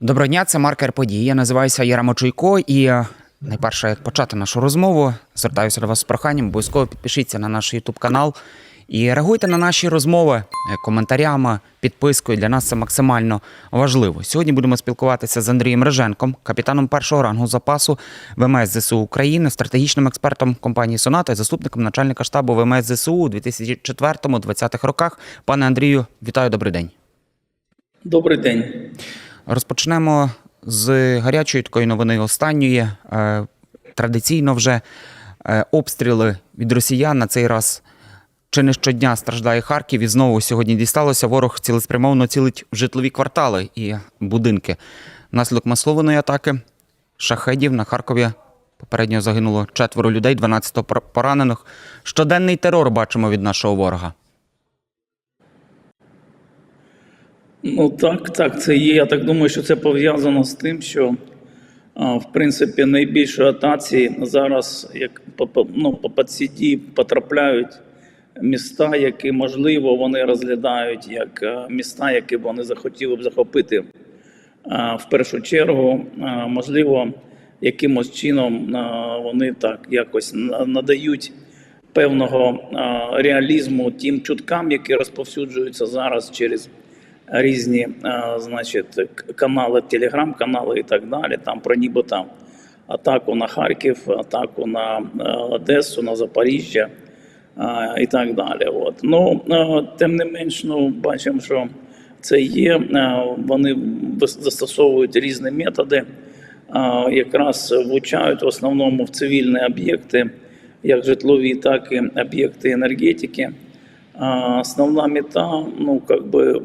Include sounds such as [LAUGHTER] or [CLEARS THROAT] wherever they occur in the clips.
Доброго дня, це маркер подій. Я називаюся Яремо Чуйко, і е, найперше, як почати нашу розмову, звертаюся до вас з проханням. Обов'язково підпишіться на наш YouTube канал і реагуйте на наші розмови е, коментарями, підпискою. Для нас це максимально важливо. Сьогодні будемо спілкуватися з Андрієм Реженком, капітаном першого рангу запасу ВМС ЗСУ України, стратегічним експертом компанії Соната і заступником начальника штабу ВМС ЗСУ у 2004-2020 роках. Пане Андрію, вітаю, добрий день. Добрий день. Розпочнемо з гарячої такої новини останньої. Е, Традиційно вже е, обстріли від росіян на цей раз чи не щодня страждає Харків. І знову сьогодні дісталося. Ворог цілеспрямовано цілить в житлові квартали і будинки. Внаслідок маслованої атаки шахедів на Харкові попередньо загинуло четверо людей, 12 поранених. Щоденний терор бачимо від нашого ворога. Ну так, так, це є. Я так думаю, що це пов'язано з тим, що в принципі найбільші атаці зараз, як ну, по подсіді потрапляють міста, які можливо вони розглядають як міста, які вони захотіли б захопити в першу чергу, можливо, якимось чином вони так якось надають певного реалізму тим чуткам, які розповсюджуються зараз через різні, значить, канали, телеграм-канали і так далі. Там про нібито атаку на Харків, атаку на е, Одесу, на Запоріжжя і так далі. От. Ну, е, тим не менш, ну, бачимо, що це є. Е, Вони застосовують різні методи, якраз влучають в основному в цивільні об'єкти, як житлові, так і об'єкти енергетики. Основна мета, ну, как би,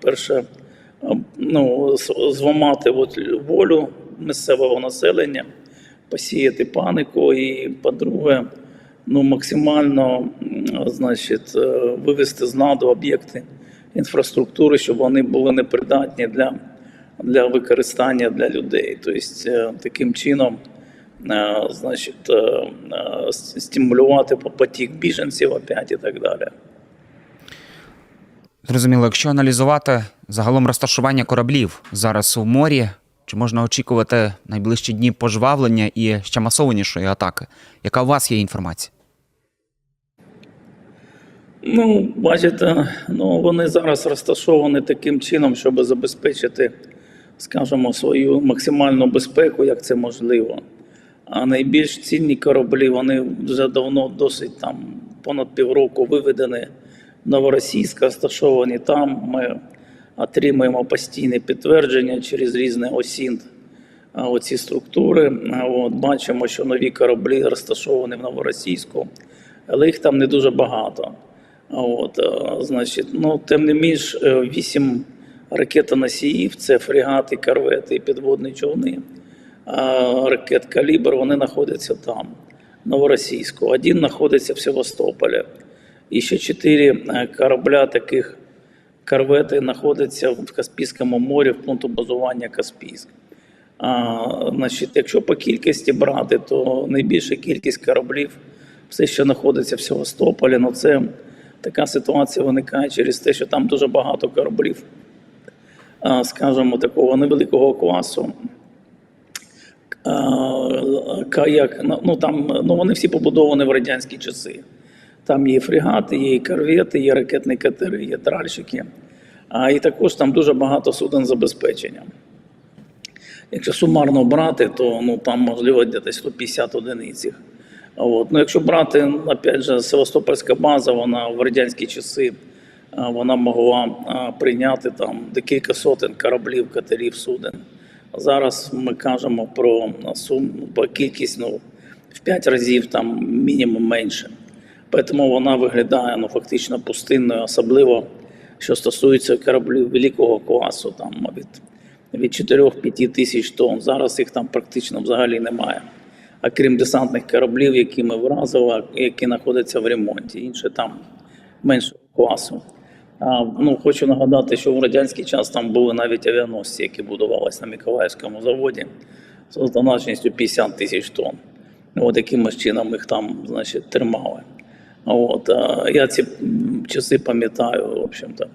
перше, е, ну, зламати от волю місцевого населення, посіяти панику і, по-друге, ну, максимально значить, е, вивести з ладу об'єкти інфраструктури, щоб вони були непридатні для, для використання для людей. Тобто, е, таким чином, е, значить, е, е, стимулювати потік біженців опять і так далі. Зрозуміло, якщо аналізувати загалом розташування кораблів зараз у морі, чи можна очікувати найближчі дні пожвавлення і ще масованішої атаки? Яка у вас є інформація? Ну, бачите, ну вони зараз розташовані таким чином, щоб забезпечити, скажімо, свою максимальну безпеку, як це можливо. А найбільш цінні кораблі вони вже давно, досить там понад півроку виведені в Новоросійськ, розташовані там. Ми отримуємо постійне підтвердження через різні ОСІНТ. Оці структури. От, бачимо, що нові кораблі розташовані в Новоросійську, але їх там не дуже багато. От, значить, ну, тим не менш, вісім ракетоносіїв це фрегати, корвети і підводні човни. Ракет калібр вони знаходяться там, в Новоросійську. Один знаходиться в Севастополі. І ще чотири е, корабля таких корвети знаходяться в Каспійському морі в пункту базування Каспійськ. А, значить, якщо по кількості брати, то найбільша кількість кораблів все ще знаходиться в Севастополі. Ну це така ситуація виникає через те, що там дуже багато кораблів, а, скажімо, такого невеликого класу. А, як, ну, ну, там, ну, вони всі побудовані в радянські часи. Там є і фрегати, є і корвети, є ракетні катери, є тральщики. А, і також там дуже багато суден забезпечення. Якщо сумарно брати, то ну, там можливо десь 150 одиниць. От. Ну, якщо брати, опять же, Севастопольська база, вона в радянські часи вона могла прийняти там декілька сотень кораблів, катерів, суден. Зараз ми кажемо про а, сум, про кількість ну, в 5 разів там мінімум менше. Тому вона виглядає ну, фактично пустинною, особливо що стосується кораблів великого класу, там від, від 4-5 тисяч тонн. Зараз їх там практично взагалі немає. А крім десантних кораблів, які ми вразили, які знаходяться в ремонті, інші там меншого класу. А, ну, хочу нагадати, що в радянський час там були навіть авіаносці, які будувалися на Миколаївському заводі з тонажністю 50 тисяч тонн. От якимось чином їх там значить, тримали. От, я ці часи пам'ятаю, в общем-то.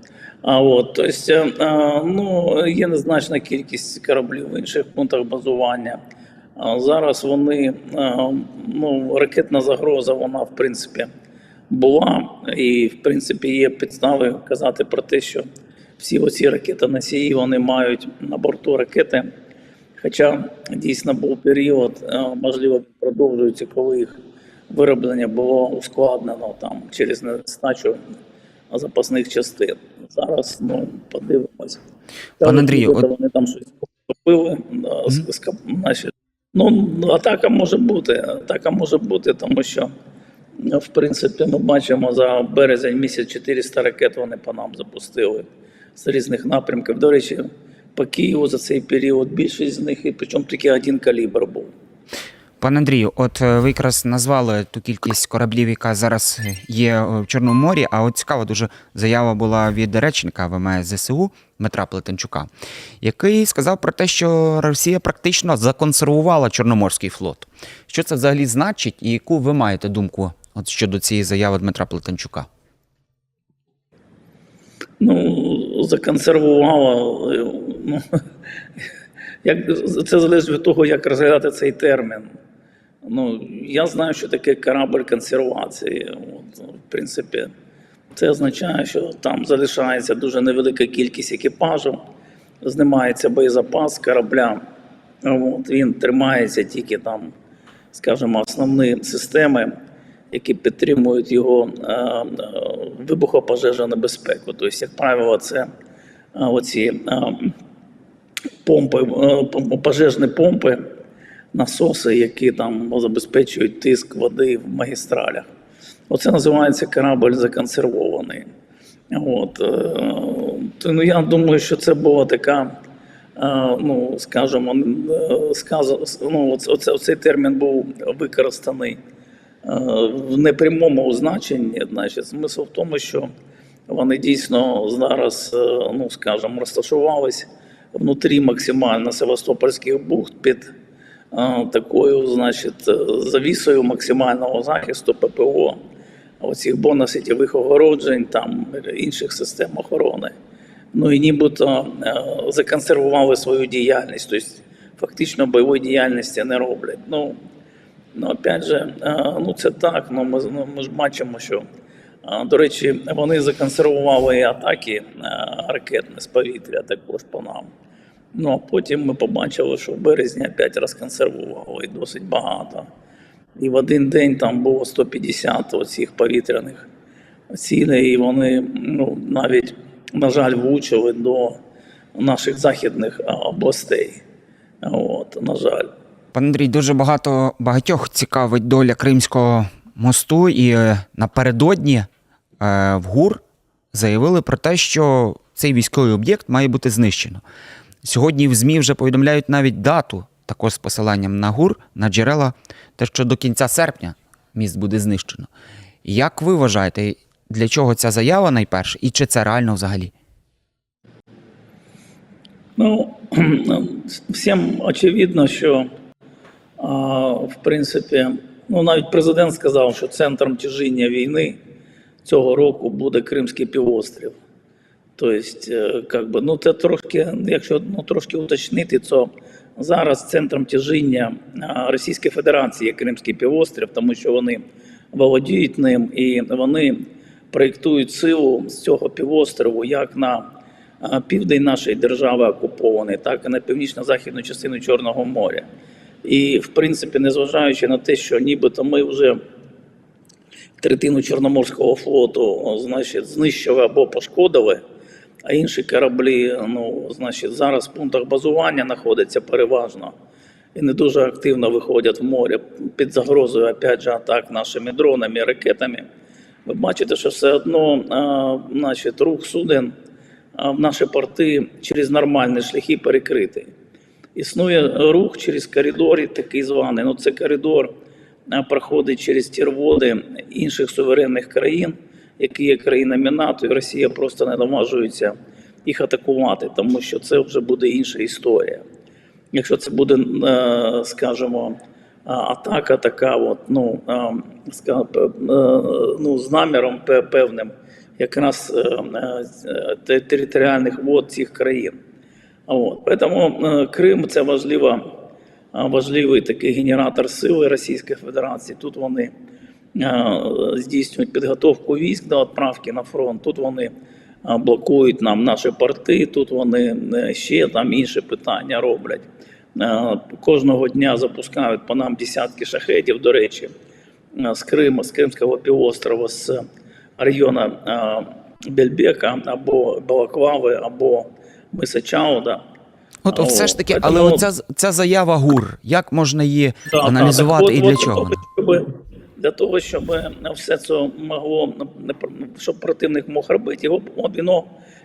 А от, тобто, е, ну, є незначна кількість кораблів в інших пунктах базування. Зараз вони, ну, ракетна загроза, вона, в принципі, була. І, в принципі, є підстави казати про те, що всі оці ракетоносії вони мають на борту ракети. Хоча дійсно був період, можливо, продовжується, коли їх вироблення було ускладнено там через нестачу запасних частин. Зараз ну подивимось. Пане Андрію, от- вони там щось купили. Значить, ну атака може бути. Атака може бути, тому що в принципі ми бачимо за березень місяць 400 ракет вони по нам запустили з різних напрямків. До речі, по Києву за цей період більшість з них, і причому тільки один калібр був. Пане Андрію, от е, ви якраз назвали ту кількість кораблів, яка зараз є е, в Чорному морі. А от цікава дуже заява була від речника ВМС ЗСУ Дмитра Плетенчука, який сказав про те, що Росія практично законсервувала Чорноморський флот. Що це взагалі значить, і яку ви маєте думку от щодо цієї заяви Дмитра Плетенчука? Ну, законсервувало. е, Ну, [LAUGHS] як, це залежить від того, як розглядати цей термін. Ну, я знаю, що таке корабль консервації. От, в принципі, це означає, що там залишається дуже невелика кількість екіпажу, знімається боєзапас корабля. От, він тримається тільки там, скажімо, основні системи, які підтримують його е, е, вибухопожежну безпеку. Тобто, як правило, це е, оці е, помпи, е, пожежні помпи, насоси, які там забезпечують тиск води в магістралях. Оце називається корабль законсервований. От, е, ну, я думаю, що це була така, е, ну, скажімо, е, сказ, ну, оце, оце, оцей термін був використаний в непрямому значенні. Значить, смисл в тому, що вони дійсно зараз, ну, скажімо, розташувались внутрі максимально Севастопольських бухт під такою, значить, е, завісою максимального захисту ППО, оцих бонуситівих огороджень, там інших систем охорони. Ну і нібито е, законсервували свою діяльність, тобто фактично бойової діяльності не роблять. Ну, Ну, опять же, е, ну це так. Ну ми, ну, ми ж бачимо, що до речі, вони законсервували атаки е, ракетні з повітря також по нам. Ну а потім ми побачили, що в березні опять розконсервували і досить багато. І в один день там було 150 оцих повітряних цілей, і вони ну, навіть, на жаль, влучили до наших західних областей. От, на жаль. Пане Андрій, дуже багато багатьох цікавить доля Кримського мосту, і е, напередодні е, в ГУР заявили про те, що цей військовий об'єкт має бути знищено. Сьогодні в ЗМІ вже повідомляють навіть дату, також з посиланням на ГУР, на джерела, те, що до кінця серпня міст буде знищено. Як ви вважаєте, для чого ця заява найперше, і чи це реально взагалі? Ну, [CLEARS THROAT] всім очевидно, що в принципі, ну навіть президент сказав, що центром тяжіння війни цього року буде Кримський півострів. Тобто, е, как би, ну це трошки, якщо ну, трошки уточнити, то зараз центром тяжіння Російської Федерації є Кримський півострів, тому що вони володіють ним і вони проєктують силу з цього півострову як на південь нашої держави окупований, так і на північно-західну частину Чорного моря. І, в принципі, незважаючи на те, що нібито ми вже третину Чорноморського флоту, значить, знищили або пошкодили, а інші кораблі, ну, значить, зараз в пунктах базування знаходяться переважно і не дуже активно виходять в море під загрозою опять же, атак нашими дронами, ракетами. Ви бачите, що все одно а, значить, рух суден в наші порти через нормальні шляхи перекритий. Існує рух через коридори, такий званий. Ну, це коридор проходить через ті води інших суверенних країн, які є країнами НАТО, і Росія просто не наважується їх атакувати, тому що це вже буде інша історія. Якщо це буде, е, скажімо, атака така, от, ну, е, ну, з наміром певним якраз е, е, те- територіальних вод цих країн. От. Тому е, Крим це важлива, важливий такий генератор сили Російської Федерації. Тут вони е, здійснюють підготовку військ до відправки на фронт. Тут вони блокують нам наші порти, тут вони е, ще там інші питання роблять. Кожного дня запускають по нам десятки шахетів, до речі, з Криму, з Кримського півострова, з району Бельбека або Балаклави, або Миса Чауда. От, от все ж таки, але Тому- оця, ця заява ГУР, як можна її Да, аналізувати да, так і от- для от чого? Щоб, для того, щоб все це могло, щоб противник мог робити, його, воно,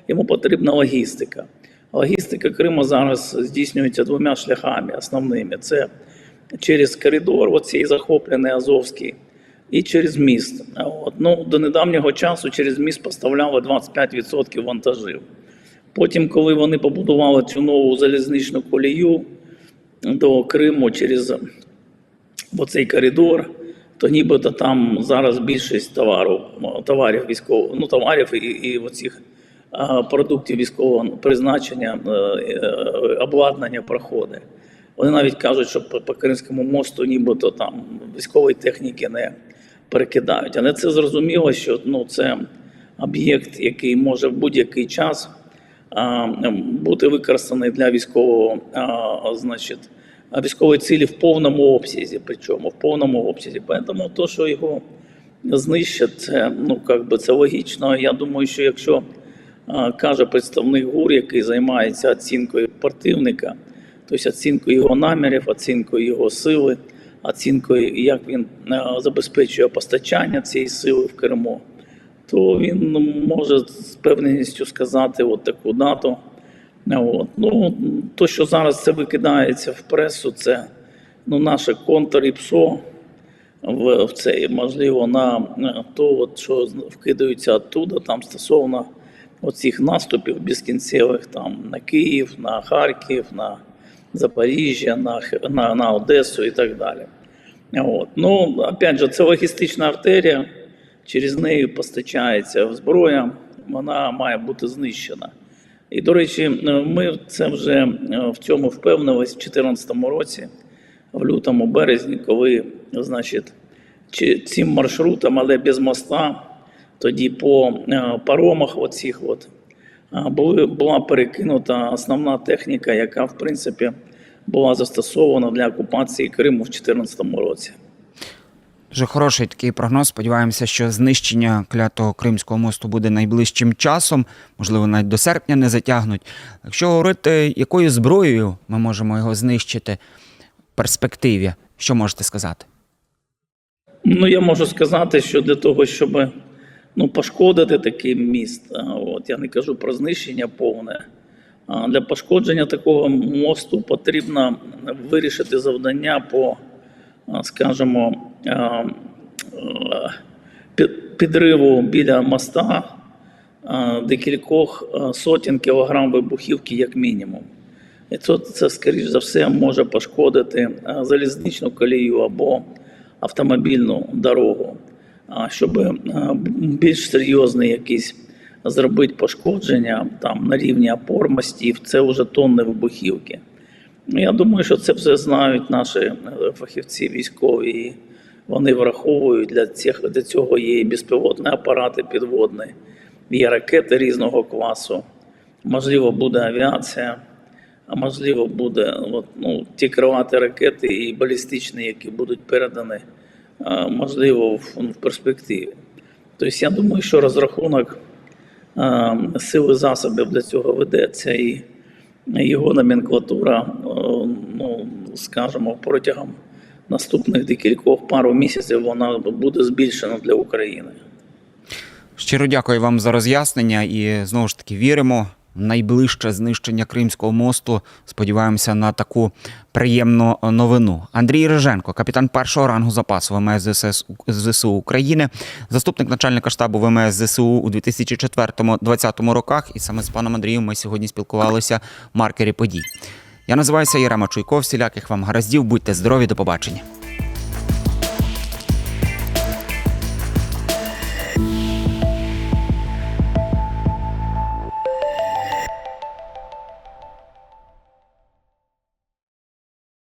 йому потрібна логістика. Логістика Криму зараз здійснюється двома шляхами основними: це через коридор, оцей захоплений Азовський, і через міст. От. Ну, до недавнього часу через міст поставляли 25% вантажів. Потім, коли вони побудували цю нову залізничну колію до Криму через оцей коридор, то нібито там зараз більшість товару, товарів військового, ну товарів і, і оцих продуктів військового призначення, е, е, обладнання проходить. Вони навіть кажуть, що по, Кримському мосту нібито там військової техніки не перекидають. Але це зрозуміло, що ну, це об'єкт, який може в будь-який час а, бути використаний для військового, а, значить, військової цілі в повному обсязі, причому в повному обсязі. Тому то, що його знищать, ну як би це логічно. Я думаю, що якщо каже представник ГУР, який займається оцінкою противника, тобто оцінкою його намірів, оцінкою його сили, оцінкою, як він забезпечує постачання цієї сили в Криму то він може з певністю сказати от таку дату. От. Ну, то, що зараз це викидається в пресу, це ну, наше контр і ПСО в, в цей, можливо, на е, то, от, що вкидаються оттуда, там стосовно оцих наступів безкінцевих там, на Київ, на Харків, на Запоріжжя, на, на, на Одесу і так далі. От. Ну, опять же, це логістична артерія, через неї постачається зброя, вона має бути знищена. І, до речі, е, ми це вже е, в цьому впевнились в 2014 році, в лютому, березні, коли, значить, цим маршрутом, але без моста, тоді по е, паромах оцих от, були, була перекинута основна техніка, яка, в принципі, була застосована для окупації Криму в 2014 році. Дуже хороший такий прогноз. Сподіваємося, що знищення клятого Кримського мосту буде найближчим часом, можливо, навіть до серпня не затягнуть. Якщо говорити, якою зброєю ми можемо його знищити в перспективі, що можете сказати? Ну, я можу сказати, що для того, щоб ну, пошкодити такий міст, от, я не кажу про знищення повне. А для пошкодження такого мосту потрібно вирішити завдання по, скажімо, підриву біля моста декількох сотень кілограм вибухівки, як мінімум. І це, це, скоріш за все, може пошкодити залізничну колію або автомобільну дорогу. Щоб більш серйозний якийсь зробити пошкодження там на рівні опор мостів, це вже тонни вибухівки. Ну, Я думаю, що це все знають наші е, фахівці військові. Вони враховують для цих для цього є і безпілотні апарати підводні, є ракети різного класу. Можливо, буде авіація, а можливо, буде от, ну, ті крилаті ракети і балістичні, які будуть передані, можливо, в, в перспективі. Тобто, я думаю, що розрахунок сили засобів для цього ведеться і його номенклатура, ну, скажімо, протягом наступних декількох пару місяців вона буде збільшена для України. Щиро дякую вам за роз'яснення і знову ж таки віримо найближче знищення Кримського мосту. Сподіваємося на таку приємну новину. Андрій Риженко, капітан першого рангу запасу ВМС ЗСУ України, заступник начальника штабу ВМС ЗСУ у 2004-2020 роках. І саме з паном Андрієм ми сьогодні спілкувалися в маркері подій. Я називаюся Єрема Чуйков. Всіляких вам гараздів. Будьте здорові, до побачення.